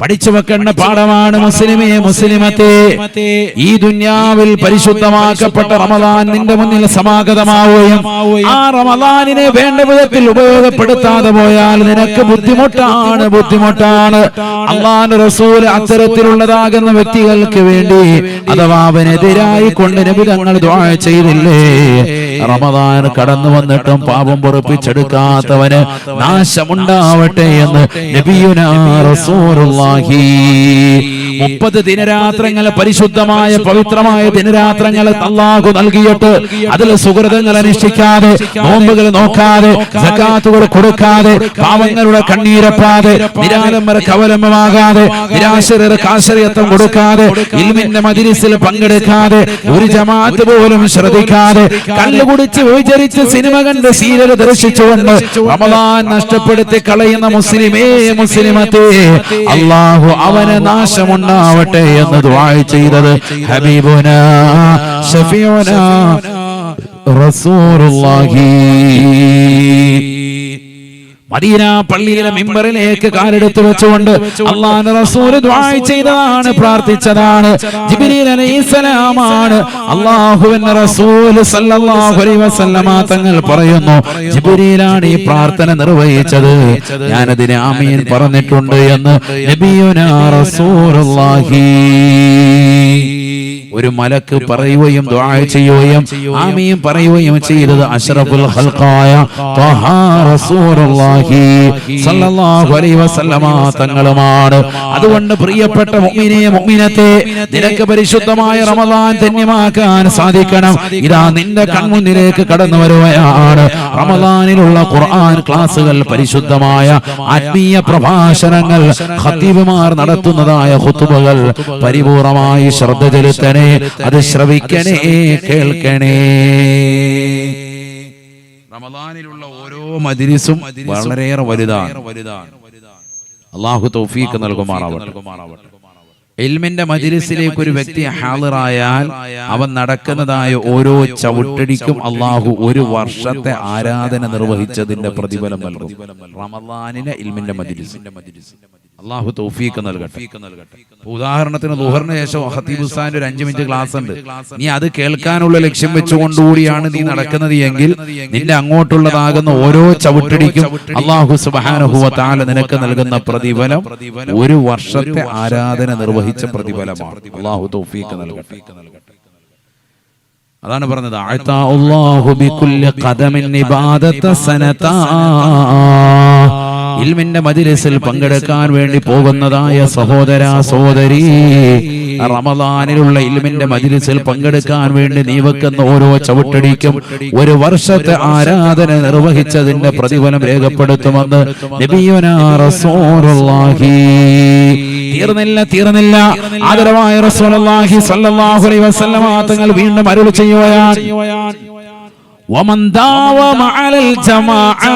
പഠിച്ചു വെക്കേണ്ട പാഠമാണ് മുസ്ലിമേ മുസ്ലിമത്തെ. ഈ ദുന്യാവിൽ പരിശുദ്ധമാക്കപ്പെട്ട റമദാൻ നിന്റെ മുന്നിൽ സമാഗതമാവുകയും ആ റമദാനിനെ വേണ്ട വിധത്തിൽ ഉപയോഗപ്പെടുത്താതെ പോയാൽ നിനക്ക് ബുദ്ധിമുട്ടാണ് ബുദ്ധിമുട്ടാണ്. അള്ളാന്റെ റസൂൽ അത്തരത്തിലുള്ളതാകുന്ന വ്യക്തികൾക്ക് വേണ്ടി അഥവാ അവനെതിരായി കൊണ്ട് നബിതങ്ങൾ ദ്വാ ചെയ്തില്ലേ? റമദാൻ കടന്നു വന്നിട്ടും പാപം പൊറപ്പിച്ചെടുക്കാത്തവന് നാശമുണ്ടാവട്ടെ എന്ന് നബിയുനാ റസൂലുള്ളാഹി മുപ്പത് ദിനരാത്രങ്ങൾ പരിശുദ്ധമായ പവിത്രമായ ദിനരാത്രങ്ങൾ അള്ളാഹു നൽകിയിട്ട് അതിൽ സുഹൃതങ്ങൾ അനുഷ്ഠിക്കാതെ നോമ്പുകൾ നോക്കാതെ സക്കാത്തുകൾ കൊടുക്കാതെ പാവങ്ങളുടെ കണ്ണീരപ്പാതെ നിരാലംബര കവലംബമാകാതെ നിരാശരർ കാശരയത്വം കൊടുക്കാതെ ഇൽമിന്റെ മജിലിസിൽ പങ്കെടുക്കാതെ ഒരു ജമാഅത്ത് പോലും ശ്രദ്ധിക്കാതെ കല്ലുകുടിച്ച് വിചരിച്ച് സിനിമ കണ്ട് സീരിയൽ ദർശിച്ചുകൊണ്ട് റമദാൻ നഷ്ടപ്പെടുത്തി കളയുന്ന മുസ്ലിമേ മുസ്ലിമത്തെ അള്ളാഹു അവന് നാശമുണ്ടാവട്ടെ എന്ന് ദുആ ചെയ്തത് ഹബീബുന ഷഫീഉന റസൂലുള്ളാഹി. മദീന പള്ളിയിലെ മെമ്പറിലേക്ക് കാലെടുത്ത് വെച്ചുകൊണ്ട് അള്ളാഹ് റസൂൽ ദുആ ചെയ്തതാണ് പ്രാർത്ഥിച്ചതാണ്. ജിബ്രീൽ അലൈഹിസ്സലാമാണ് അള്ളാഹുവിന്റെ റസൂൽ സല്ലല്ലാഹു അലൈഹി വസല്ലമ തങ്ങൾ പറയുന്നു ജിബ്രീലാണ് ഈ പ്രാർത്ഥന നിർവഹിച്ചത്. ഞാനതിന് ആമീൻ പറഞ്ഞിട്ടുണ്ട് എന്ന് നബിയുനാ റസൂലുള്ളാഹി. ഒരു മലക്ക് പറയുകയും ചെയ്യുകയും ആമീൻ പറയുകയും ചെയ്തത് അഷറഫുൽ ഹൽക്കായ തങ്ങളുമാണ്. അതുകൊണ്ട് പ്രിയപ്പെട്ട മുഅ്മിനെ മുഅ്മിനത്തെ നിനക്ക് പരിശുദ്ധമായ റമദാൻ ധന്യമാക്കാൻ സാധിക്കണം. ഇതാ നിന്റെ കൺമുന്നിലേക്ക് കടന്നു വരുകയാണ്. റമദാനിലുള്ള ഖുർആൻ ക്ലാസുകൾ പരിശുദ്ധമായ ആത്മീയ പ്രഭാഷണങ്ങൾ ഖത്തീബുമാർ നടത്തുന്നതായ ഖുതുബകൾ പരിപൂർണമായി ശ്രദ്ധ ചെലുത്തണേ. അത് ശ്രവിക്കണേ കേൾക്കണേ. റമദാനിലുള്ള ഓരോ മജിലിസും വളരെയേറെ വലുതാണ്. അള്ളാഹു തൗഫീഖ് നൽകുമാറാവട്ടെ. ഇൽമിന്റെ മജിലിസിലേക്ക് ഒരു വ്യക്തി ഹാളറായാൽ അവൻ നടക്കുന്നതായ ഓരോ ചവിട്ടടിക്കും അള്ളാഹു ഒരു വർഷത്തെ ആരാധന നിർവഹിച്ചതിന്റെ പ്രതിഫലം നൽകും. റമദാനിലെ ഇൽമിന്റെ മജിലിസ്. അള്ളാഹു തൗഫീഖ് നൽകട്ടെ. ഉദാഹരണത്തിന് ദുഹറിന് ശേഷം ഹത്തീബ് ഹുസാന്റെ ഒരു അഞ്ചു മിനിറ്റ് ക്ലാസ് ഉണ്ട് നീ അത് കേൾക്കാനുള്ള ലക്ഷ്യം വെച്ചുകൊണ്ടുകൂടിയാണ് നീ നടക്കുന്നത് എങ്കിൽ നിന്റെ അങ്ങോട്ടുള്ളതാകുന്ന ഓരോ ചവിട്ടടിക്കും അള്ളാഹു സുബാനുഹുവ താല നിനക്ക് നൽകുന്ന പ്രതിഫലം ഒരു വർഷത്തെ ആരാധന നിർവഹിച്ച പ്രതിഫലമാണ്. അള്ളാഹു തൗഫീഖ് നൽകട്ടെ. അതാണ് പറഞ്ഞത്. അഅതാ ഇൽമിന്റെ മജിലിസിൽ പങ്കെടുക്കാൻ വേണ്ടി പോകുന്നതായ സഹോദര സഹോദരി റമദാനിലുള്ള ഇൽമിന്റെ മജിലിസിൽ പങ്കെടുക്കാൻ വേണ്ടി നീ വെക്കുന്ന ഓരോ ചവിട്ടടിക്കും ഒരു വർഷത്തെ ആരാധന നിർവഹിച്ചതിന്റെ പ്രതിഫലം രേഖപ്പെടുത്തുമെന്ന് നബിയുനാ റസൂലുള്ളാഹി തീർന്നില്ല തീർന്നില്ല ആദരവായ റസൂലുള്ളാഹി സ്വല്ലല്ലാഹു അലൈഹി വസല്ലമ തങ്ങൾ വീണ്ടും അരുൾ ചെയ്യുകയാണ് ومن داوم على الجماعة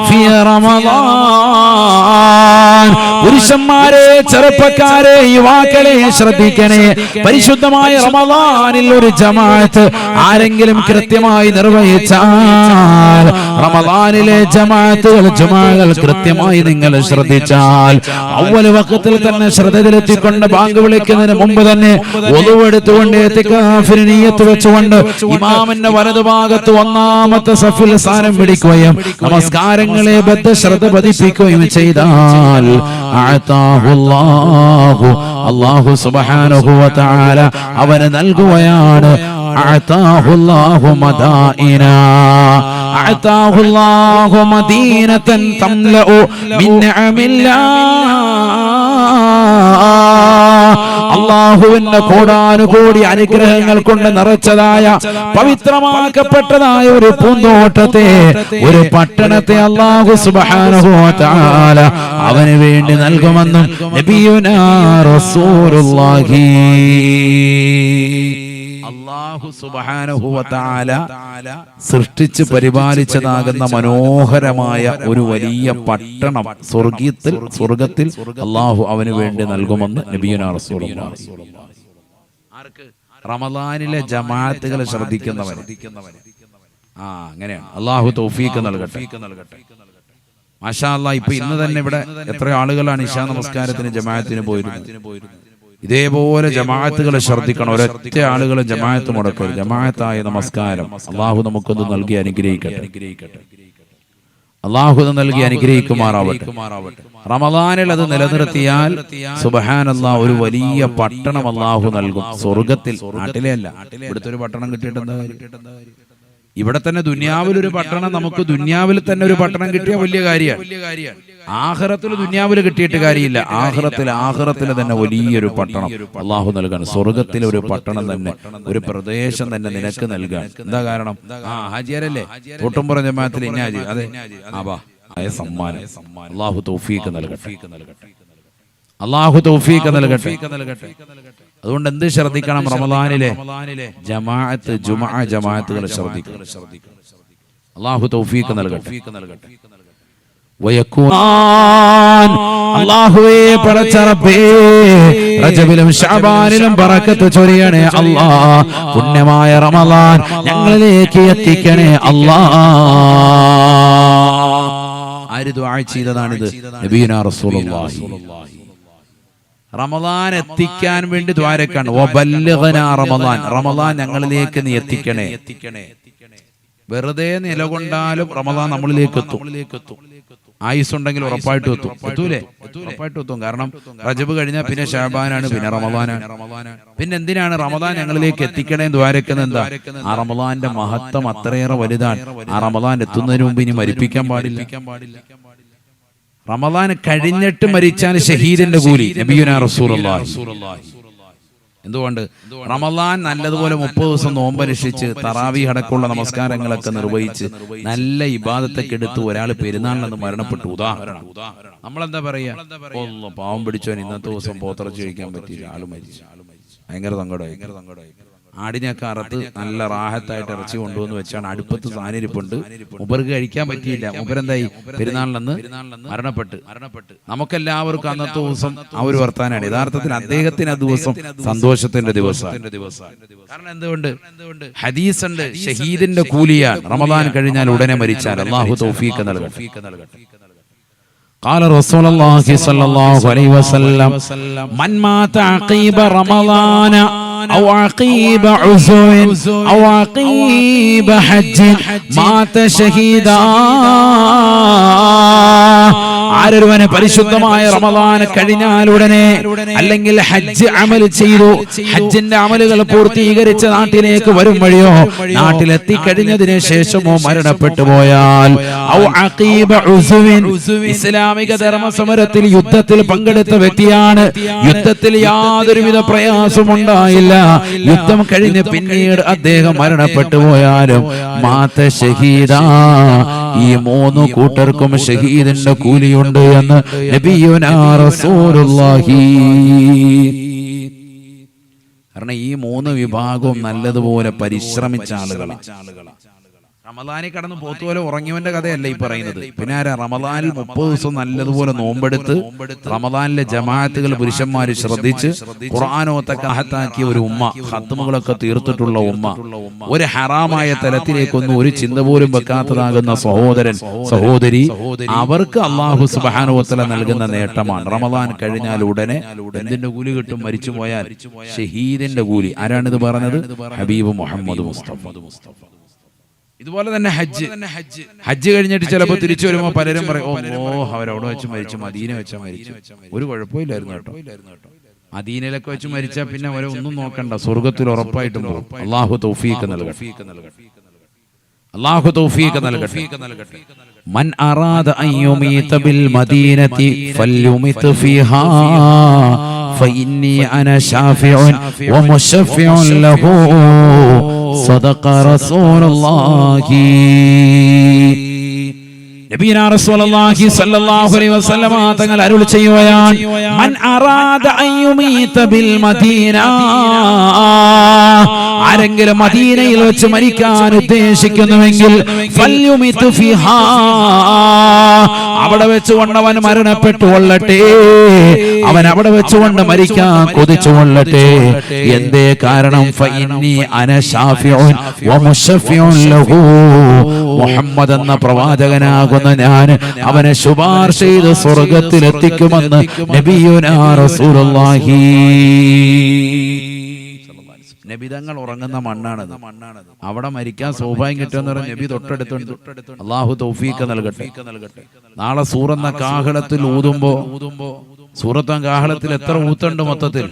പുരുഷന്മാരെ ചെറുപ്പക്കാരെ യുവാക്കളെ ശ്രദ്ധിക്കണേ. പരിശുദ്ധമായ റമദാനിൽ ഒരു ജമാഅത്ത് ആരെങ്കിലും കൃത്യമായി നിർവഹിച്ചാൽ റമദാനിലെ ജമാഅത്തുകൾ ജുമാകൾ കൃത്യമായി നിങ്ങൾ ശ്രദ്ധിച്ചാൽ അവൽ വക്കത്തിൽ തന്നെ ശ്രദ്ധ തിരുത്തിക്കൊണ്ട് ബാങ്ക് വിളിക്കുന്നതിന് മുമ്പ് തന്നെ ഒതുവെടുത്തുകൊണ്ട് എത്തിക്കാഫിനീയത്ത് വെച്ചുകൊണ്ട് ഇമാമിന്റെ വലതുഭാഗത്ത് ഒന്നാമത്തെ സഫിൽ സ്ഥാനം പിടിക്കുകയും നമസ്കാരങ്ങളെ ബദ്ധ ശ്രദ്ധ പതിപ്പിക്കുകയും ചെയ്താൽ അഅതാഹുല്ലാഹു. അല്ലാഹു സുബ്ഹാനഹു വ തആല അവന് നൽകുകയാണ് മദീനതൻ തംലഉ മിൻ അള്ളാഹുവിന്റെ കോടാനുകൂടി അനുഗ്രഹങ്ങൾ കൊണ്ട് നിറച്ചതായ പവിത്രമാക്കപ്പെട്ടതായ ഒരു പൂന്തോട്ടത്തെ ഒരു പട്ടണത്തെ അള്ളാഹു തആല അവന് വേണ്ടി നൽകുമെന്നും നബിയുനാ റസൂലുള്ളാഹി. അള്ളാഹു തആല സൃഷ്ടിച്ച് പരിപാലിച്ചതാകുന്ന മനോഹരമായ ഒരു വലിയ പട്ടണം സ്വർഗീയത്തിൽ സ്വർഗത്തിൽ അള്ളാഹു അവന് വേണ്ടി നൽകുമെന്ന് നബിയുനാ റമദാനിലെ ജമാഅത്തുകളെ ശ്രദ്ധിക്കുന്നവൻ ആ അങ്ങനെയാണ്. അള്ളാഹു തൗഫീക്ക് നൽകട്ടെ. മാഷാ അല്ലാ ഇപ്പൊ ഇന്ന് തന്നെ ഇവിടെ എത്ര ആളുകളാണ് ഇഷാ നമസ്കാരത്തിന് ജമാഅത്തിന് പോയിരുന്നത്. ഇതേപോലെ ജമാഅത്തുകളെ ശ്രദ്ധിക്കണം. ഒരൊറ്റ ആളുകൾ ജമാഅത്ത് മുടക്കരുത്. ജമാഅത്തായ നമസ്കാരം. അള്ളാഹു നമുക്കൊന്ന് നൽകി അനുഗ്രഹിക്കട്ടെ. അള്ളാഹു നൽകി അനുഗ്രഹിക്കുമാറാവട്ടെ. റമദാനിൽ അത് നിലനിർത്തിയാൽ സുബഹാനല്ലാ ഒരു വലിയ പട്ടണം അള്ളാഹു നൽകും. സ്വർഗത്തിൽ. നാട്ടിലെ അല്ല ഇവിടുത്തെ ഒരു പട്ടണം കിട്ടിയിട്ട് എന്താ കാര്യം? ഇവിടെ തന്നെ ദുന്യാവിൽ ഒരു പട്ടണം നമുക്ക് ദുന്യാവിൽ തന്നെ ഒരു പട്ടണം കിട്ടിയ വലിയ കാര്യമാണ് ആഹ്റത്തിൽ ദുന്യാവിൽ കിട്ടിയിട്ട് കാര്യമില്ല. ആഹ്റത്തിൽ ആഹ്റത്തിൽ തന്നെ വലിയൊരു പട്ടണം. അള്ളാഹു നൽകാൻ സ്വർഗത്തിലെ ഒരു പട്ടണം തന്നെ ഒരു പ്രദേശം തന്നെ നിനക്ക് നൽകാൻ. എന്താ കാരണം? ആ ഹാജിയാരല്ലേ? തോട്ടുംപുറ ജമാഅത്തിൽ ഇന്ന ഹാജി അതെ. ആ വാ ആയ സമ്മാനം. അള്ളാഹു തൗഫീക്ക് നൽകട്ടെ. അള്ളാഹു തൗഫീക്ക് നൽകട്ടെ. അതുകൊണ്ട് എന്ത് ശ്രദ്ധിക്കണം റമദാനിലെ? ജമാഅത്ത് ജുമാ ജമാഅത്തുകൾ ശ്രദ്ധിക്കണം. അള്ളാഹു തൗഫീഖ് നൽകട്ടെ. വയക്കൂൻ അള്ളാഹുവേ പടച്ചറപ്പേ റജബിലും ഷാബാനിലും ചൊരിയണേ അല്ലാ. പുണ്യമായ റമദാൻ ഞങ്ങളിലേക്ക് എത്തിക്കണേ അല്ലാ. ആര് ദുആ ചെയ്തതാണിത്? നബീന റസൂലുള്ളാഹി. റമദാൻ എത്തിക്കാൻ വേണ്ടി ദ്വാരക്കാണ്. റമദാൻ. റമദാൻ ഞങ്ങളിലേക്ക് നീ എത്തിക്കണേ. വെറുതെ നിലകൊണ്ടാലും റമദാൻ നമ്മളിലേക്ക് എത്തും. ആയുസ് ഉണ്ടെങ്കിൽ ഉറപ്പായിട്ട് എത്തും. എത്തൂലേ? ഉറപ്പായിട്ട് എത്തും. കാരണം റജബ് കഴിഞ്ഞാൽ പിന്നെ ഷാബാനാണ് പിന്നെ റമദാനാണ്. പിന്നെ എന്തിനാണ് റമദാൻ ഞങ്ങളിലേക്ക് എത്തിക്കണേ ദ്വാരക്കുന്നത് എന്താ? ആ റമദാന്റെ മഹത്വം അത്രയേറെ വലുതാണ്. ആ റമദാൻ എത്തുന്നതിന് മുമ്പ് ഇനി മരിപ്പിക്കാൻ പാടില്ല. റമദാൻ കഴിഞ്ഞിട്ട് മരിച്ചാൽ ഷഹീദിന്റെ കൂലി. നബിയുന എന്തുകൊണ്ട്? റമദാൻ നല്ലതുപോലെ മുപ്പത് ദിവസം നോമ്പനുഷ്ഠിച്ച് തറാവി അടക്കമുള്ള നമസ്കാരങ്ങളൊക്കെ നിർവഹിച്ച് നല്ല ഇബാദത്തൊക്കെ എടുത്ത് ഒരാൾ പെരുന്നാളിനെന്ന് മരണപ്പെട്ടു ഉദാഹരണം. നമ്മളെന്താ പറയാ? പാവം പിടിച്ചവൻ ഇന്നത്തെ ദിവസം പോത്തിറച്ചി കഴിക്കാൻ പറ്റിയില്ല. ആൾ മരിച്ചു. ഭയങ്കര സങ്കടമായി. ഭയങ്കര സങ്കടമായി. ആടിനെയൊക്കെ അറുത്ത് നല്ല റാഹത്തായിട്ട് ഇറച്ചി കൊണ്ടുവന്ന് വെച്ചാണ് അടുപ്പത്ത് സാന്നിരിപ്പുണ്ട് മുബർക്ക് കഴിക്കാൻ പറ്റിയില്ല മുബരെന്തായി പെരുന്നാളിനന്ന് മരണപ്പെട്ട് മരണപ്പെട്ട് നമുക്കെല്ലാവർക്കും അന്നത്തെ ദിവസം ആ ഒരു വർത്താനാണ് യഥാർത്ഥത്തിൽ അദ്ദേഹത്തിന് ആ ദിവസം സന്തോഷത്തിന്റെ ദിവസം കാരണം എന്തുകൊണ്ട് ഹദീസ് ഉണ്ട് ഷഹീദിന്റെ കൂലിയാണ് റമദാൻ കഴിഞ്ഞാൽ ഉടനെ മരിച്ചാൽ അള്ളാഹു തൗഫീഖ് നൽകട്ടെ قال رسول الله صلى الله عليه وسلم من مات عقيب رمضان أو عقيب عزو أو عقيب حج مات شهيدا. ആരൊരുവന് പരിശുദ്ധമായ റമദാൻ കഴിഞ്ഞാൽ ഉടനെ അല്ലെങ്കിൽ ഹജ്ജ് അമൽ ചെയ്തു. ഹജ്ജിന്റെ അമലുകൾ പൂർത്തീകരിച്ച് നാട്ടിലേക്ക് വരും വഴിയോ? നാട്ടിലെത്തി കഴിഞ്ഞതിന് ശേഷമോ മരണപ്പെട്ടു പോയാൽ? ഇസ്ലാമിക ധർമ്മസമരത്തിൽ യുദ്ധത്തിൽ പങ്കെടുത്ത വ്യക്തിയാണ്. യുദ്ധത്തിൽ യാതൊരുവിധ പ്രയാസം ഉണ്ടായില്ല. യുദ്ധം കഴിഞ്ഞ് പിന്നീട് അദ്ദേഹം മരണപ്പെട്ടു പോയാലും മാത്ത ഷഹീദ ഈ മൂന്ന് കൂട്ടർക്കും ഷഹീദിന്റെ കൂലിയുണ്ട് എന്ന് റസൂലുള്ളാഹി. കാരണം ഈ മൂന്ന് വിഭാഗവും നല്ലതുപോലെ പരിശ്രമിച്ച ആളുകളാണ് റമദാനിൽ കടന്ന് പോത്തുപോലെ ഉറങ്ങിയവന്റെ കഥയല്ല ഈ പറയുന്നത്? പിന്നെ ആരാ റമദാനിൽ മുപ്പത് ദിവസം നല്ലതുപോലെ നോമ്പെടുത്ത് റമദാനിലെ ജമാഅത്തുകൾ പുരുഷന്മാര് ശ്രദ്ധിച്ച് ഖുർആാനോത്തെ കഹത്താക്കിയ ഒരു ഉമ്മ ഹത്തുമകളൊക്കെ തീർത്തിട്ടുള്ള ഉമ്മ. ഒരു ഹറാമായ തലത്തിലേക്കൊന്നും ഒരു ചിന്ത പോലും വെക്കാത്തതാകുന്ന സഹോദരൻ സഹോദരി അവർക്ക് അള്ളാഹു സുബാനോത്തല നൽകുന്ന നേട്ടമാണ്. റമദാൻ കഴിഞ്ഞാൽ ഉടനെ എന്തിന്റെ കൂലി കിട്ടും മരിച്ചു പോയാൽ? ഷഹീദിന്റെ കൂലി. ആരാണിത് പറഞ്ഞത്? ഹബീബ് മുഹമ്മദ് മുസ്തഫ. മുസ്തഫ. ഇതുപോലെ തന്നെ ഹജ്ജ്. ഹജ്ജ്. ഹജ്ജ് കഴിഞ്ഞിട്ട് ചിലപ്പോൾ തിരിച്ചു വരുമ്പോൾ പലരും പറയും ഓ അവരവിടെ വെച്ച് മരിച്ചു മദീനെ വെച്ച മരിച്ചു. ഒരു കുഴപ്പമില്ലായിരുന്നു കേട്ടോ. മദീനയിലൊക്കെ വെച്ച് മരിച്ചാൽ പിന്നെ അവരെ ഒന്നും നോക്കണ്ട. സ്വർഗത്തിൽ ഉറപ്പായിട്ടും പോകും. അള്ളാഹു തൗഫീഖ് നൽകട്ടെ. അള്ളാഹു തൗഫീഖ് നൽകട്ടെ. മൻ അറാദ അൻ യുമീത ബിൽ മദീനതി ഫൽയുമിത് ഫീഹാ. ഫഇന്നി അന ഷാഫിഉൻ വമുശഫിഉൻ ലഹു. صدق رسول الله നബീനാ റസൂലുള്ളാഹി സ്വല്ലല്ലാഹു അലൈഹി വസല്ലമ തങ്ങൾ അരുൾ ആരെങ്കിലും മദീനയിൽ വെച്ച് മരിക്കാൻ ഉദ്ദേശിക്കുന്നുവെങ്കിൽ ഫിഹാ. അവിടെ വെച്ചുകൊണ്ട് മരണപ്പെട്ടു കൊള്ളട്ടെ. അവൻ അവിടെ വെച്ചുകൊണ്ട് മരിക്കാൻ കൊതിച്ചു കൊള്ളട്ടെ. എന്തേ കാരണം? ഫഇന്നി അന ലഹു. മുഹമ്മദ് എന്ന പ്രവാചകനാകുന്ന. ഞാൻ അവനെ ശുപാർശ ചെയ്ത് സ്വർഗത്തിലെത്തിക്കുമെന്ന് നബിയുനാ റസൂലുള്ളാഹി നബിതങ്ങൾ ഉറങ്ങുന്ന മണ്ണാണത് അവിടെ മരിക്കാൻ സൗഭാഗ്യം കിട്ടുമെന്ന് പറഞ്ഞ നബി തൊട്ടടുത്തുണ്ട് അള്ളാഹു തൗഫീക്ക് നൽകട്ടെ നാളെ സൂറന്ന കാഹളത്തിൽ ഊതുമ്പോ സൂറത്തൻ കാഹളത്തിൽ എത്ര ഊത്തുണ്ട് മൊത്തത്തിൽ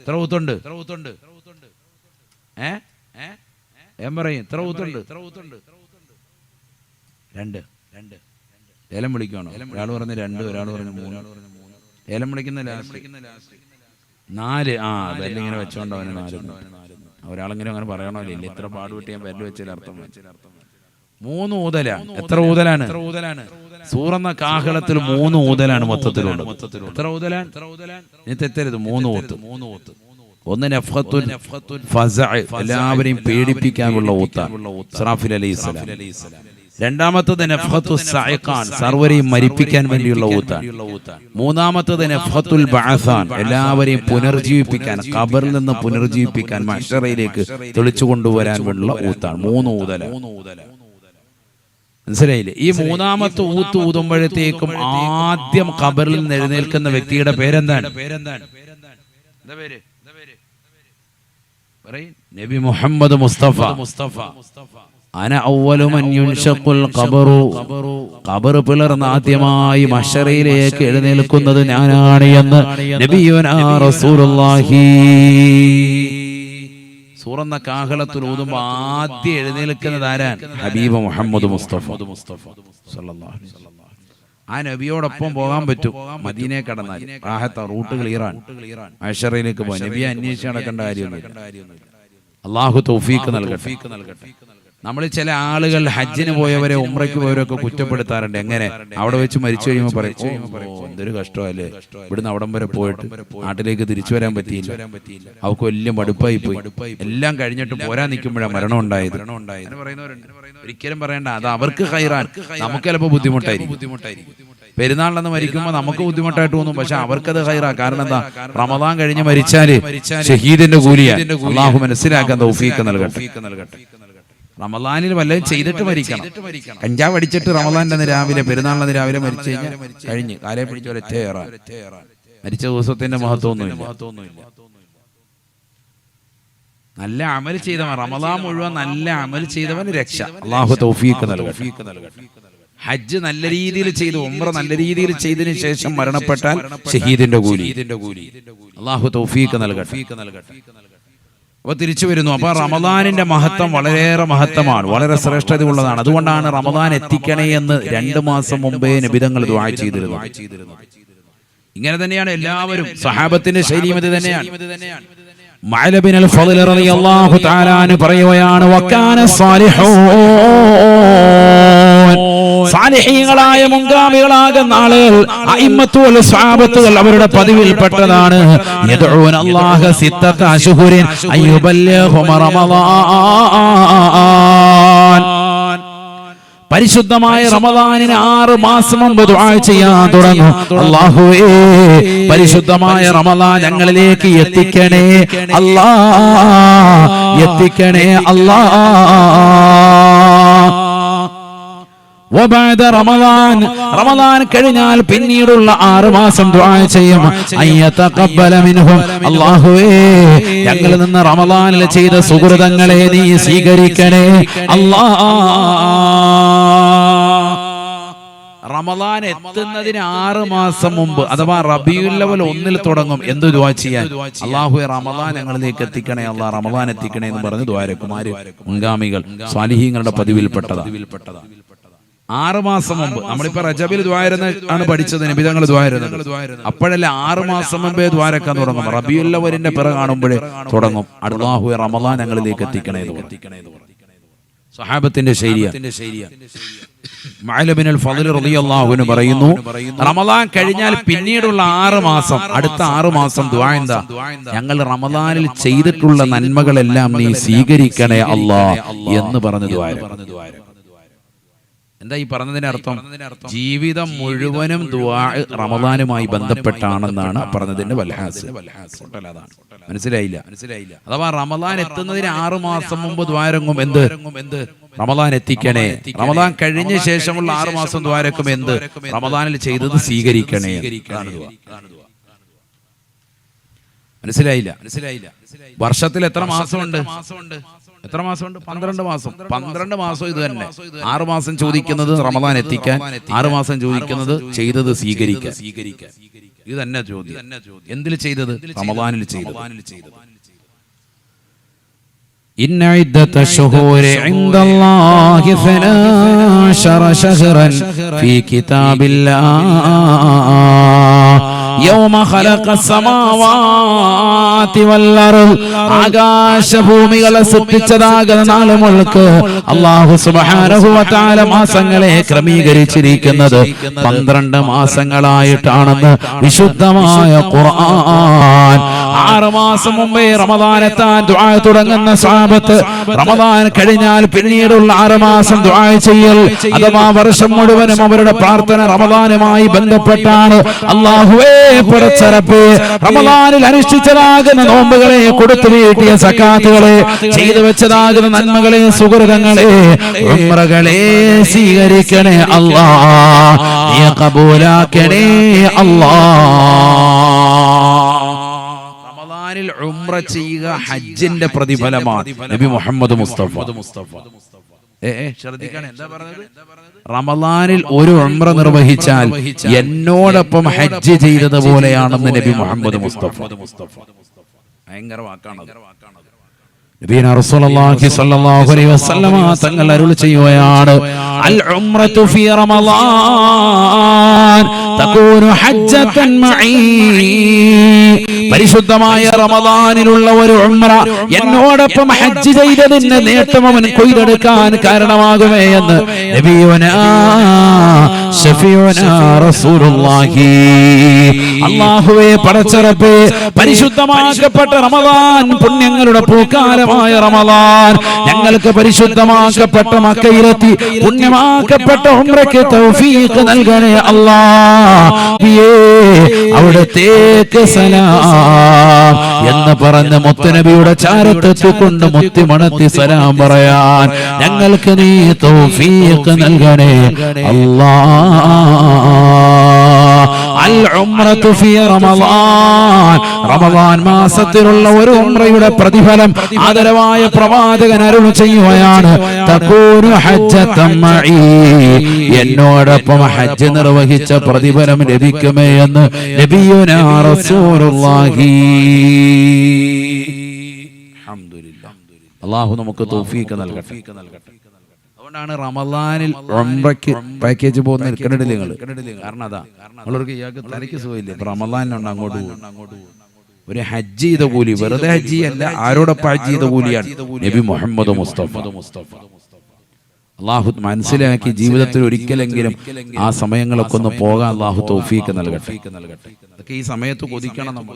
എത്ര ഊത്തുണ്ട് ഏ ഏ പറയും എത്ര ഊത്തുണ്ട് രണ്ട് ഏലം വിളിക്കണോ ഒരാൾ പറഞ്ഞ് രണ്ട് ഒരാൾ പറഞ്ഞ് മൂന്ന്. ഏലം വിളിക്കുന്ന ലാസ്റ്റ്. നാല്. ആ ബെല്ലിങ്ങനെ വെച്ചോണ്ടോ അവന് നാല് ഒരാളെങ്കിലും അങ്ങനെ പറയണമല്ലോ ഇല്ല? ഇത്ര പാടുപെട്ട് ഞാൻ ബെല്ല് വെച്ചാൽ അർത്ഥം മൂന്ന് ഊതല. എത്ര ഊതലാണ്? സൂറന്ന കാഹളത്തിൽ മൂന്ന് ഊതലാണ് മൊത്തത്തിലുണ്ട് എത്ര ഊതലാണ്? തെറ്റരുത്. മൂന്ന് ഊത്ത്. മൂന്ന് ഊത്ത്. ഒന്ന് നഫ്ഹത്തുൻ ഫസഅ് എല്ലാവരെയും പേടിപ്പിക്കാനുള്ള ഊത്താണ്. ഇസ്രാഫിൽ അലൈഹിസ്സലാം. രണ്ടാമത്തത് നഫ്ഹത്തു സഅഖാൻ സർവരെയും മരിപ്പിക്കാൻ വേണ്ടിയുള്ള ഊത്താണ് മൂന്നാമത്തത് നഫ്ഹത്തുൽ ബഅസാൻ എല്ലാവരെയും പുനർജീവിപ്പിക്കാൻ ഖബറിൽ നിന്ന് പുനർജീവിപ്പിക്കാൻ മഷറയിലേക്ക് തെളിച്ചു കൊണ്ടുവരാൻ വേണ്ടിയുള്ള ഊത്താണ് മൂന്ന് ഊതല. മനസ്സിലായില്ലേ? ഈ മൂന്നാമത്തെ ഊത്ത് ഊതുമ്പോഴത്തേക്കും ആദ്യം ഖബറിൽ നിന്ന് എഴുന്നേൽക്കുന്ന വ്യക്തിയുടെ പേരെന്താണ്? പേരെന്താണ്. നബി മുഹമ്മദ് മുസ്തഫ മുസ്തഫ. മുസ്തഫ. അന ഔവലുമൻ യുൻഷഖുൽ ഖബറു. ഖബർ പിളർന്ന് ആദ്യമായി മഷറയിലേക്ക് എഴുന്നേൽക്കുന്നത് ഞാനാണ് എന്ന് നബിയുനാ റസൂലുള്ളാഹി. സൂറന്ന കാഹളത്തിൽ ഊതുമ്പോ ആദ്യം എഴുന്നേൽക്കുന്നത് ആരാൻ ഹബീബ് മുഹമ്മദ് മുസ്തഫ. മുസ്തഫ. സല്ലല്ലാഹു അലൈഹി വസല്ലം. ആ നബിയോടൊപ്പം പോകാൻ പറ്റും. മദീനയെ കടന്നാൽ. റാഹത്ത റൂട്ട് ക്ലിയർ ആണ് മഷറയിലേക്ക് പോകാൻ. നബിയെ അന്വേഷിച്ച് നടക്കേണ്ട കാര്യമൊന്നും അള്ളാഹു തൗഫീക്ക് നൽകട്ടെ. നമ്മൾ ചില ആളുകൾ ഹജ്ജിന് പോയവരെ ഉമ്രയ്ക്ക് പോയവരൊക്കെ കുറ്റപ്പെടുത്താറുണ്ട്. എങ്ങനെ? അവിടെ വെച്ച് മരിച്ചു കഴിയുമ്പോൾ പറയും എന്തൊരു കഷ്ടമല്ലേ ഇവിടുന്ന് അവിടം വരെ പോയിട്ട് നാട്ടിലേക്ക് തിരിച്ചു വരാൻ പറ്റിയില്ല. അവർക്ക് വലിയ മടുപ്പായി പോയി. എല്ലാം കഴിഞ്ഞിട്ട് പോരാൻ നിൽക്കുമ്പോഴാണ് മരണം ഉണ്ടായത്. ഒരിക്കലും പറയണ്ട അത് അവർക്ക് ഹൈറാൻ നമുക്ക് ചിലപ്പോൾ ബുദ്ധിമുട്ടായിരിക്കും. പെരുന്നാളിലെന്ന് മരിക്കുമ്പോൾ നമുക്ക് ബുദ്ധിമുട്ടായിട്ട് തോന്നും പക്ഷെ അവർക്കത് ഹൈറാ കാരണം എന്താ? റമദാൻ കഴിഞ്ഞ് മരിച്ചാൽ ഷഹീദിന്റെ കൂലിയാ. അള്ളാഹു മനസ്സിലാക്കാൻ തൗഫീക്ക് നൽകട്ടെ. റമദാനിൽ വല്ലതും ചെയ്തിട്ട് മരിക്കണം. കഞ്ചാവ് അടിച്ചിട്ട് റമദാന്റെ രാവിലെ പെരുന്നാളിന് രാവിലെ മരിച്ചു കഴിഞ്ഞാൽ കഴിഞ്ഞ് കാലയെ പിടിച്ച ഒരൊറ്റ മരിച്ച ദിവസത്തിന്റെ മഹത്വമൊന്നുമില്ല. നല്ല അമൽ ചെയ്തവൻ റമദാൻ മുഴുവൻ നല്ല അമൽ ചെയ്തവൻ രക്ഷ. അള്ളാഹു തൗഫീഖ് നൽകട്ടെ. ഹജ്ജ് നല്ല രീതിയിൽ ചെയ്തു. ഉമ്ര നല്ല രീതിയിൽ ചെയ്തതിനു ശേഷം മരണപ്പെട്ടാൽ ഷഹീദിന്റെ കൂലി. അള്ളാഹു തൗഫീഖ് നൽകട്ടെ. അപ്പൊ തിരിച്ചു വരുന്നു. അപ്പൊ റമദാനിന്റെ മഹത്വം വളരെയേറെ മഹത്വമാണ് വളരെ ശ്രേഷ്ഠത ഉള്ളതാണ് അതുകൊണ്ടാണ് റമദാൻ എത്തിക്കണേ എന്ന് രണ്ട് മാസം മുമ്പേ നിബിധങ്ങൾ ദ്വാ ചെയ്തിരുന്നു. ഇങ്ങനെ തന്നെയാണ് എല്ലാവരും സഹാബത്തിന്റെ ശൈലിയും ഇത് തന്നെയാണ്. മഅലബിൻ അൽ ഫളൽ റളിയല്ലാഹു തആല പറയുകയാണ് വക്കാന സാലിഹൂൻ. സാലിഹീങ്ങളായ മുൻഗാമികളാകുന്ന ആളുകൾ അയിമത്തുൽ സ്വഹാബത്തുകൾ അവരുടെ പതിവിൽപ്പെട്ടതാണ്. പരിശുദ്ധമായ റമദാനിന് ആറ് മാസം മുമ്പ് ദുആ ചെയ്യാൻ തുടങ്ങും. അല്ലാഹുവേ പരിശുദ്ധമായ റമദാൻ ഞങ്ങളിലേക്ക് എത്തിക്കണേ. അല്ലാ എത്തിക്കണേ അല്ലാ റമദാൻ. റമദാൻ കഴിഞ്ഞാൽ പിന്നീടുള്ള ആറ് മാസം ദുആ ചെയ്യും. അല്ലാഹുവേ ഞങ്ങളിൽ നിന്ന് റമദാനിൽ ചെയ്ത സുഹൃതങ്ങളെ നീ സ്വീകരിക്കണേ. അല്ലാ. റമദാൻ എത്തുന്നതിന് ആറ് മാസം മുമ്പ് അഥവാ റബിയുൽ ലെവൽ ഒന്നിൽ തുടങ്ങും എന്ത് ദുആ ചെയ്യാൻ? അള്ളാഹു റമദാൻ ഞങ്ങളിലേക്ക് എത്തിക്കണേ. അള്ളാഹ് റമദാൻ എത്തിക്കണേ എന്ന് പറഞ്ഞ് ദ്വാരകുമാര് മുൻഗാമികൾ സ്വാലിഹീങ്ങളുടെ പതിവിൽപ്പെട്ടതാ. ആറ് മാസം മുമ്പ്. നമ്മളിപ്പോ റജബിൽ ദ്വാരുന്ന ആണ് പഠിച്ചത് നിബിതങ്ങൾ ദ്വാരുന്നത് അപ്പോഴല്ല ആറ് മാസം മുമ്പേ ദ്വാരക്കാൻ തുടങ്ങും. റബിയുല്ലവരിന്റെ പിറ കാണുമ്പോഴേ തുടങ്ങും. അള്ളാഹു റമദാൻ ഞങ്ങളിലേക്ക് എത്തിക്കണേ. സഹാബത്തിന്റെ ശൈലിയാണ് പറയുന്നു റമദാൻ കഴിഞ്ഞാൽ പിന്നീടുള്ള ആറ് മാസം അടുത്ത ആറ് മാസം ദ്വാ എന്താ? ഞങ്ങൾ റമദാനിൽ ചെയ്തിട്ടുള്ള നന്മകളെല്ലാം നീ സ്വീകരിക്കണേ അല്ലാ എന്ന് പറഞ്ഞു ദുആ എന്താ ഈ പറഞ്ഞതിന് അർത്ഥം? ജീവിതം മുഴുവനും റമദാനുമായി ബന്ധപ്പെട്ടാണെന്നാണ് പറഞ്ഞതിന്റെ വലഹാസ് മനസ്സിലായില്ല? മനസ്സിലായില്ല. അഥവാ റമദാൻ എത്തുന്നതിന് ആറു മാസം മുമ്പ് ദ്വാരങ്ങും എന്ത്? എന്ത്? റമദാൻ എത്തിക്കണേ. റമദാൻ കഴിഞ്ഞ ശേഷമുള്ള ആറു മാസം ദ്വാരക്കും എന്ത്? റമദാനിൽ ചെയ്തത് സ്വീകരിക്കണേ. മനസ്സിലായില്ല? മനസ്സിലായില്ല. വർഷത്തിൽ എത്ര മാസമുണ്ട്? എത്ര മാസമുണ്ട് പന്ത്രണ്ട് മാസം പന്ത്രണ്ട് മാസം ഇത് തന്നെ ആറു മാസം ചോദിക്കുന്നത് റമദാൻ എത്തിക്കാൻ ആറു മാസം ചോദിക്കുന്നത് ചെയ്തത് സ്വീകരിക്കാൻ ഇത് തന്നെ ചോദ്യം എന്തിൽ ചെയ്തത് റമദാനിൽ ചെയ്തത് إن عدة الشهور عند الله اثنا عشر شهرا في كتاب الله ആകാശഭൂമികളെ സൃഷ്ടിച്ചതാകുന്ന നാല് മുൾക്ക് അള്ളാഹു സുബാനഹുവത്താല മാസങ്ങളെ ക്രമീകരിച്ചിരിക്കുന്നത് പന്ത്രണ്ട് മാസങ്ങളായിട്ടാണെന്ന് വിശുദ്ധമായ ഖുർആൻ ആറ് മാസം മുമ്പേ റമദാനെത്താൻ ദുആ തുടങ്ങുന്ന സാബത്ത് റമദാൻ കഴിഞ്ഞാൽ പിന്നീടുള്ള ആറ് മാസം ദുആ ചെയ്യൽ. അഥവാ വർഷം മുഴുവനും അവരുടെ പ്രാർത്ഥന റമദാനുമായി ബന്ധപ്പെട്ടാണ്. അള്ളാഹുവേ പുറച്ചറപ്പ് റമദാനിൽ അനുഷ്ഠിച്ചതാകുന്ന നോമ്പുകളെ കൊടുത്തു വീട്ടിയ സക്കാത്തുകളെ ചെയ്തു വെച്ചതാകുന്ന നന്മകളെ സുഹൃതങ്ങളെ ഉമ്രകളെ സ്വീകരിക്കണേ അല്ലാ കബൂലാക്കണേ അല്ലാ ഉംറ ചെയ്യുക ഹജ്ജിന്റെ പ്രതിഫലമാണ്. നബി മുഹമ്മദ് മുസ്തഫ. മുസ്തഫ? റമദാനിൽ ഒരു ഉംറ നിർവഹിച്ചാൽ എന്നോടൊപ്പം ഹജ്ജ് ചെയ്തത് പോലെയാണെന്ന് നബി മുഹമ്മദ് മുസ്തഫ. ഭയങ്കര വാക്കാണ് തങ്ങൾ അരുൾ ചെയ്യുകയാണ്. അൽ ഉംറത്തു ഫീ മഈ പരിശുദ്ധമായ റമദാനിലുള്ള ഒരു ഉമ്ര എന്നോടൊപ്പം ഹജ്ജ് ചെയ്തതിന്റെ നേട്ടം അവൻ കൊയ്തെടുക്കാൻ കാരണമാകുമേ എന്ന് അല്ലാഹുവേ പടച്ചറപ്പേ പരിശുദ്ധമാക്കപ്പെട്ട റമദാൻ പുണ്യങ്ങളുടെ പൂക്കാലമായ റമദാൻ. ഞങ്ങൾക്ക് പരിശുദ്ധമാക്കപ്പെട്ട മക്കയിലെത്തി പുണ്യമാക്കപ്പെട്ട ഉംറയ്ക്ക് തൗഫീഖ് നൽകണേ അല്ലാ. നബിയേ, അവിടത്തേക്ക് സലാം എന്ന് പറഞ്ഞ മുത്തനബിയുടെ ചാരത്തെത്തിക്കൊണ്ട് മുത്തി മണത്തി സലാം പറയാൻ ഞങ്ങൾക്ക് നീ തൗഫീഖ് നൽകണേ. അല്ലാ അൽ ഉംറത്തു റമളാൻ മാസത്തിലുള്ള ഒരു ഉംറയുടെ പ്രതിഫലം ആദരവായ പ്രവാചകൻ അരുൾ ചെയ്യുകയാണ്. എന്നോടൊപ്പം ഹജ്ജ് നിർവഹിച്ച പ്രതിഫലം ലഭിക്കുമേ എന്ന് അള്ളാഹു നമുക്ക് തൗഫീഖ് നൽകട്ടെ. അതുകൊണ്ടാണ് റമദാനിൽ ഉംറയ്ക്ക് പാക്കേജ് പോകുന്ന നിൽക്കണില്ല നിങ്ങൾ കാരണം അതാ. നമ്മളൊക്കെ ഇയാൾക്ക് തലയ്ക്ക് സുഖമില്ല. റമദാനിലുണ്ട് അങ്ങോട്ട് പോകും. ഒരു ഹജ്ജ് ചെയ്ത കൂലി വെറുതെ ഹജ്ജ് അല്ല ആരോടൊപ്പം ഹജ്ജ് ചെയ്ത കൂലിയാണ് നബി മുഹമ്മദ് മുസ്തഫ. അള്ളാഹു മനസ്സിലാക്കി ജീവിതത്തിൽ ഒരിക്കലെങ്കിലും ആ സമയങ്ങളൊക്കെ ഒന്ന് പോകാൻ അള്ളാഹു തൗഫീക്ക് നൽകട്ടെ. അതൊക്കെ ഈ സമയത്ത് കൊതിക്കണം നമ്മൾ.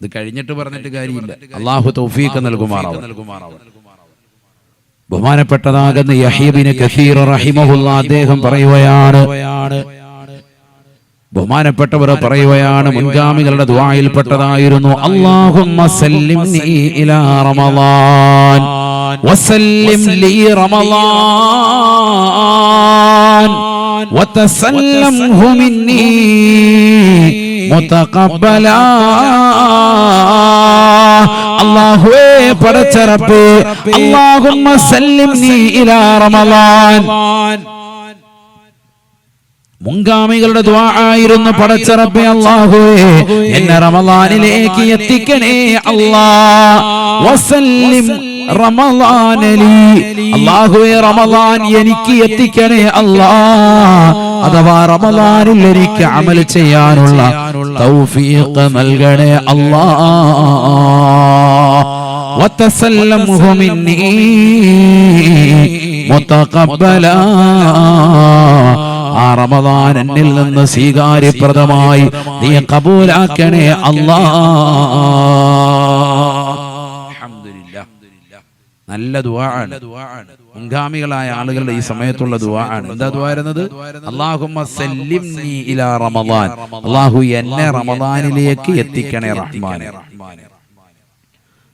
ഇത് കഴിഞ്ഞിട്ട് പറഞ്ഞിട്ട് കാര്യമില്ല. അള്ളാഹു തൗഫീക്ക് നൽകുമാറാവും ബഹുമാനപ്പെട്ടതാകുന്ന യഹീബിന് കസീർ റഹിമഹുല്ല അദ്ദേഹം പറയുകയാണ്. ബഹുമാനപ്പെട്ടവർ പറയുകയാണ് മുൻഗാമികളുടെ ദ്വായിൽപ്പെട്ടതായിരുന്നു പെട്ടതായിരുന്നു. സല്ലിം ഇലാ റമളാൻ വസല്ലിം ലീ റമളാൻ വതസല്ലംഹു മിന്നീ അള്ളാഹുവേ പടച്ചറപ്പേ അല്ലാഹുമ്മ സല്ലിംനി ഇലാ റമളാൻ മുൻഗാമികളുടെ ദ്വാ ആയിരുന്നു പടച്ചറപ്പെ അള്ളാഹുവേ. എന്നെ റമളാനിലേക്ക് എത്തിക്കണേ അല്ലാ. വസല്ലിം റമളാനലി അള്ളാഹുവേ റമളാൻ എനിക്ക് എത്തിക്കണേ അല്ലാ അഥവാ റമളാനിൽ എനിക്ക് അമൽ ചെയ്യാനുള്ള തൗഫീഖ് നൽകണേ അല്ലാ وتسلمه مني متقبلا ആ റമദാൻ എന്നിൽ നിന്ന് സ്വീകാര്യപ്രദമായി നീ കബൂലാക്കണേ അല്ലാ നല്ല ദുവാണ് മുൻഗാമികളായ ആളുകളുടെ ഈ സമയത്തുള്ള ദുവാണ് എന്താ ദുവായിരുന്നത് അള്ളാഹു റമദാൻ. അല്ലാഹു എന്നെ റമദാനിലേക്ക് എത്തിക്കണേ റഹ്മാനെ.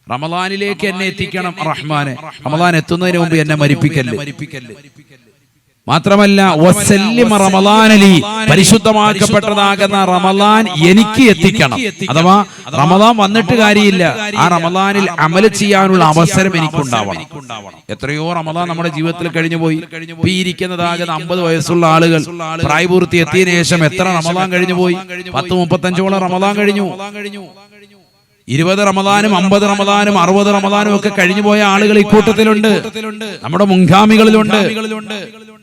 റമദാനിലേക്ക് എന്നെ എത്തിക്കണം റഹ്മാനെ. റമദാൻ എത്തുന്നതിന് മുമ്പ് എന്നെ മരിപ്പിക്കല്ലേ? മരിപ്പിക്കല്ലേ? മാത്രമല്ല റമദാനലി പരിശുദ്ധമാക്കപ്പെട്ടതാകുന്ന റമലാൻ എനിക്ക് എത്തിക്കണം. അഥവാ റമലാൻ വന്നിട്ട് കാര്യമില്ല. ആ റമലാനിൽ അമൽ ചെയ്യാനുള്ള അവസരം എനിക്കുണ്ടാവണം. എത്രയോ റമലാൻ നമ്മുടെ ജീവിതത്തിൽ കഴിഞ്ഞു പോയി. ഈ ഇരിക്കുന്നതാകുന്ന അമ്പത് വയസ്സുള്ള ആളുകൾ പ്രായപൂർത്തി എത്തിയതിനു ശേഷം എത്ര റമലാൻ കഴിഞ്ഞു പോയി? പത്ത് മുപ്പത്തഞ്ചോളം റമലാൻ കഴിഞ്ഞു. ഇരുപത് റമദാനും അമ്പത് റമദാനും അറുപത് റമദാനും ഒക്കെ കഴിഞ്ഞു പോയ ആളുകൾ ഇക്കൂട്ടത്തിലുണ്ട് നമ്മുടെ മുൻഗാമികളിലുണ്ട്.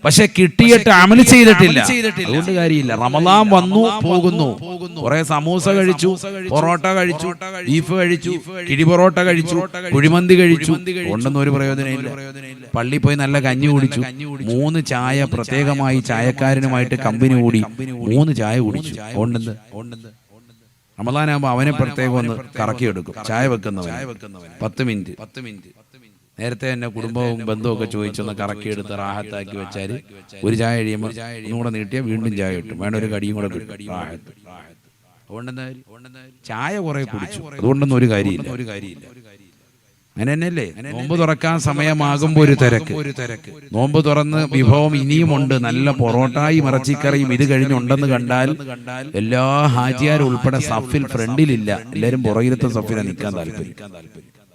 പക്ഷെ കിട്ടിയിട്ട് അമൽ ചെയ്തിട്ടില്ല. അതുകൊണ്ട് കാര്യമില്ല. റമദാൻ വന്നു പോകുന്നു. കുറെ സമൂസ കഴിച്ചു പൊറോട്ട കഴിച്ചു ബീഫ് കഴിച്ചു കിഴി പൊറോട്ട കഴിച്ചു കുഴിമന്തി കഴിച്ചു. കൊണ്ടൊന്നും ഒരു പ്രയോജനമില്ല. പള്ളി പോയി നല്ല കഞ്ഞി കുടിച്ചു. മൂന്ന് ചായ പ്രത്യേകമായി ചായക്കാരനുമായിട്ട് കമ്പനി കൂടി. മൂന്ന് ചായ കുടിച്ചു. കൊണ്ടെന്ത് റമദാനാകുമ്പോ അവനെ പ്രത്യേകം ഒന്ന് കറക്കിയെടുക്കും ചായ വെക്കുന്നവൻ പത്ത് മിനിറ്റ്. പത്ത് മിനിറ്റ്. നേരത്തെ എന്നെ കുടുംബവും ബന്ധവും ഒക്കെ ചോദിച്ചൊന്ന് കറക്കിയെടുത്ത് റാഹത്താക്കി വെച്ചാൽ ഒരു ചായ കഴിയുമ്പോൾ ഒന്നുകൂടെ നീട്ടിയാൽ വീണ്ടും ചായ കിട്ടും. വേണ്ട ഒരു കടിയും കൂടെ കിട്ടും. റാഹത്ത്. ചായ കുറെ കുടിച്ചു. അതുകൊണ്ടൊന്നും ഒരു കാര്യമില്ല. ഒരു കാര്യമില്ല. അങ്ങനെ തന്നെയല്ലേ നോമ്പ് തുറക്കാൻ സമയമാകുമ്പോൾ ഒരു തിരക്ക്. ഒരു തിരക്ക്. നോമ്പ് തുറന്ന് വിഭവം ഇനിയുമുണ്ട് നല്ല പൊറോട്ടായും ഇറച്ചിക്കറിയും ഇത് കഴിഞ്ഞുണ്ടെന്ന് കണ്ടാൽ എല്ലാ ഹാജിയാരും ഉൾപ്പെടെ സഫിൽ ഫ്രണ്ടിലില്ല എല്ലാവരും പുറകിലത്തെ സഫിലെ നിൽക്കാൻ താല്പര്യം.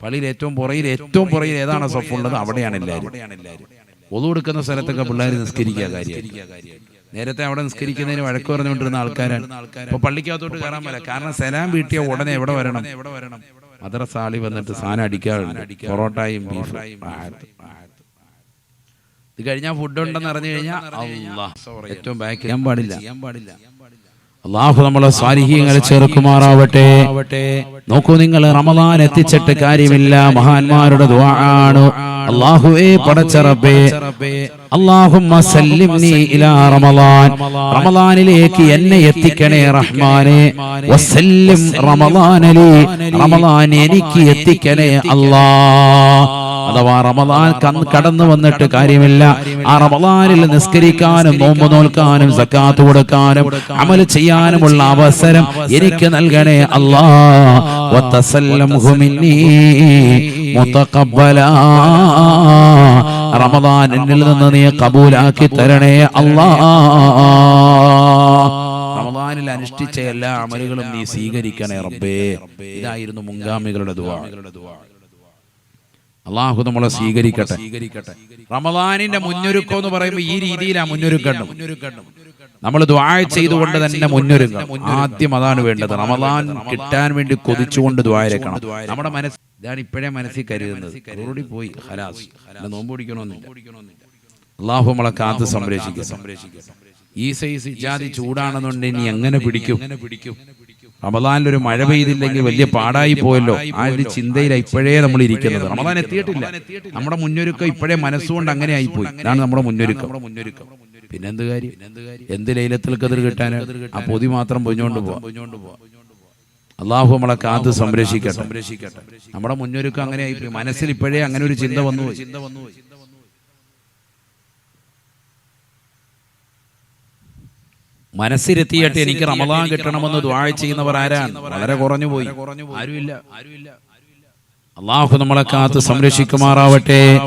പള്ളിയിൽ ഏറ്റവും പുറയിൽ ഏറ്റവും പുറയിൽ ഏതാണ് സഫുള്ളത് അവിടെയാണ് എല്ലാവരും ഒതു കൊടുക്കുന്ന സ്ഥലത്തൊക്കെ പിള്ളേർ നിസ്കരിക്കുക കാര്യം നേരത്തെ അവിടെ നിസ്കരിക്കുന്നതിന് വഴക്ക് പറഞ്ഞുകൊണ്ടിരുന്ന ആൾക്കാരാണ്. ഇപ്പൊ പള്ളിക്കകത്തോട്ട് കയറാൻ പറ്റില്ല കാരണം സലാം വീട്ടിയ ഉടനെ എവിടെ വരണം? എവിടെ വരണം? മദ്രസ ആളി വന്നിട്ട് സാധനം അടിക്കാറുണ്ട്. പൊറോട്ടയും ഇത് കഴിഞ്ഞാൽ ഫുഡ് ഉണ്ടെന്ന് അറിഞ്ഞു കഴിഞ്ഞാൽ ഏറ്റവും ബാക്ക് ചെയ്യാൻ പാടില്ല. ചെയ്യാൻ പാടില്ല. അള്ളാഹു നമ്മളെ സ്വാരിഹ്യങ്ങളെ ചേർക്കുമാറാവട്ടെ നോക്കൂ നിങ്ങൾ റമദാൻ എത്തിച്ചിട്ട് കാര്യമില്ല. മഹാന്മാരുടെ ദ്വാണ് അള്ളാഹുവേ പടച്ച റബ്ബേ. അല്ലാഹുമ്മ സല്ലിംനി ഇലാ റമദാൻ. റമദാനിലേക്ക് എന്നെ എത്തിക്കണേ റഹ്മാനെ. വസല്ലിം റമദാനലി. റമദാൻ എനിക്ക് എത്തിക്കണേ അല്ലാ അഥവാ റമദാൻ കടന്നു വന്നിട്ട് കാര്യമില്ല. ആ റമദാനിൽ നിസ്കരിക്കാനും നോമ്പ് നോൽക്കാനും സക്കാത്ത് കൊടുക്കാനും അമൽ ചെയ്യാനുമുള്ള അവസരം എനിക്ക് നൽകണേ അല്ലാ. വത്തസല്ലംഹു മിന്നീ മുതഖബ്ബലാ റമദാൻ എന്നിൽ നിന്ന് നീ കബൂലാക്കി തരണേ അല്ലാ. റമദാനിൽ അനുഷ്ഠിച്ച എല്ലാ അമലുകളും നീ സ്വീകരിക്കണേ റബ്ബേ. ഇതായിരുന്നു മുൻഗാമികളുടെ ദുആ. അള്ളാഹു നമ്മളെ സ്വീകരിക്കട്ടെ. റമദാനിന്റെ മുന്നൊരുക്കം എന്ന് പറയുമ്പോൾ ഈ രീതിയിലാണ് മുന്നൊരുക്കം നമ്മൾ ദ്വായ ചെയ്തുകൊണ്ട് തന്നെ മുന്നൊരുക്കണം ആദ്യം അതാണ് വേണ്ടത്. റമദാൻ കിട്ടാൻ വേണ്ടി കൊതിച്ചുകൊണ്ട് ദ്വാരക്കണം നമ്മുടെ മനസ്സ് ഇതാണ് ഇപ്പോഴേ മനസ്സിൽ കരുതുന്നത്. അതോടുകൂടി പോയി ഹലാസ് നോമ്പ് പിടിക്കണമെന്നില്ല. അള്ളാഹു നമ്മളെ കാത്ത് സംരക്ഷിക്കും സംരക്ഷിക്കും ഈ സൈസ് ഇജാതി ചൂടാണെന്നുണ്ടെങ്കിൽ ഇനി എങ്ങനെ പിടിക്കും? ഒരു മഴ പെയ്തില്ലെങ്കിൽ വലിയ പാടായി പോയല്ലോ. ആ ഒരു ചിന്തയിൽ ഇപ്പോഴേ നമ്മൾ ഇരിക്കുന്നത്. റമദാൻ എത്തിയിട്ടില്ല. നമ്മുടെ മുന്നൊരുക്കം ഇപ്പോഴേ മനസ്സുകൊണ്ട് അങ്ങനെ ആയിപ്പോയി ഇതാണ് നമ്മുടെ മുന്നൊരുക്കം. മുന്നൊരുക്കം. പിന്നെന്ത് കാര്യം? എന്ത് ലൈലത്തിൽ കതിർ കിട്ടാൻ ആ പൊതി മാത്രം പൊഞ്ഞോണ്ട് പോവാം. അള്ളാഹു നമ്മളെ കാത്ത് സംരക്ഷിക്കട്ടെ. സംരക്ഷിക്കട്ടെ. നമ്മുടെ മുന്നൊരുക്കം അങ്ങനെ ആയിപ്പോയി മനസ്സിൽ ഇപ്പോഴേ അങ്ങനെ ഒരു ചിന്ത വന്നു ചിന്ത വന്നു മനസ്സിലെത്തിയിട്ട് എനിക്ക് റമദാൻ കിട്ടണമെന്ന് ദ്വാഴ ചെയ്യുന്നവർ ആരാണ്? വളരെ കുറഞ്ഞു പോയി. ആരുമില്ല. ആരുമില്ല. അള്ളാഹു നമ്മളെ കാത്ത് സംരക്ഷിക്കുമാറാവട്ടെ.